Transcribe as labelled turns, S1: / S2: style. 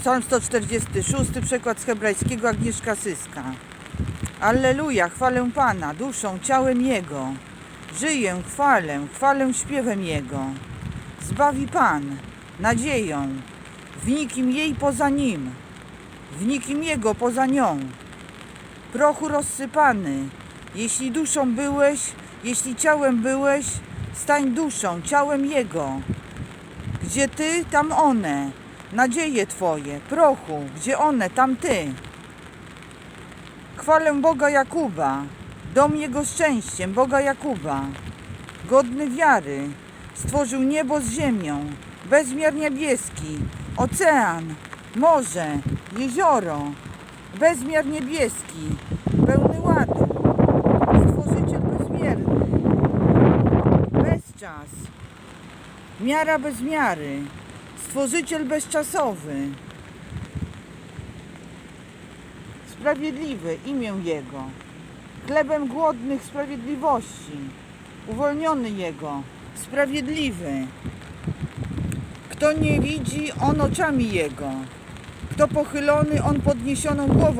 S1: Psalm 146, przekład z hebrajskiego Agnieszka Syska. Alleluja, chwalę Pana, duszą, ciałem Jego. Żyję, chwalę, chwalę śpiewem Jego. Zbawi Pan, nadzieją, w nikim jej poza Nim, w nikim Jego poza nią. Prochu rozsypany, jeśli duszą byłeś, jeśli ciałem byłeś, stań duszą, ciałem Jego. Gdzie Ty, tam one, nadzieje Twoje, prochu, gdzie one, tam Ty. Chwalę Boga Jakuba, dom Jego szczęściem, Boga Jakuba. Godny wiary, stworzył niebo z ziemią, bezmiar niebieski, ocean, morze, jezioro, bezmiar niebieski, pełny ładu, stworzyciel bezmierny, bezczas, miara bez miary, stworzyciel bezczasowy, sprawiedliwy, imię Jego, chlebem głodnych sprawiedliwości, uwolniony Jego, sprawiedliwy. Kto nie widzi, on oczami Jego. Kto pochylony, on podniesioną głową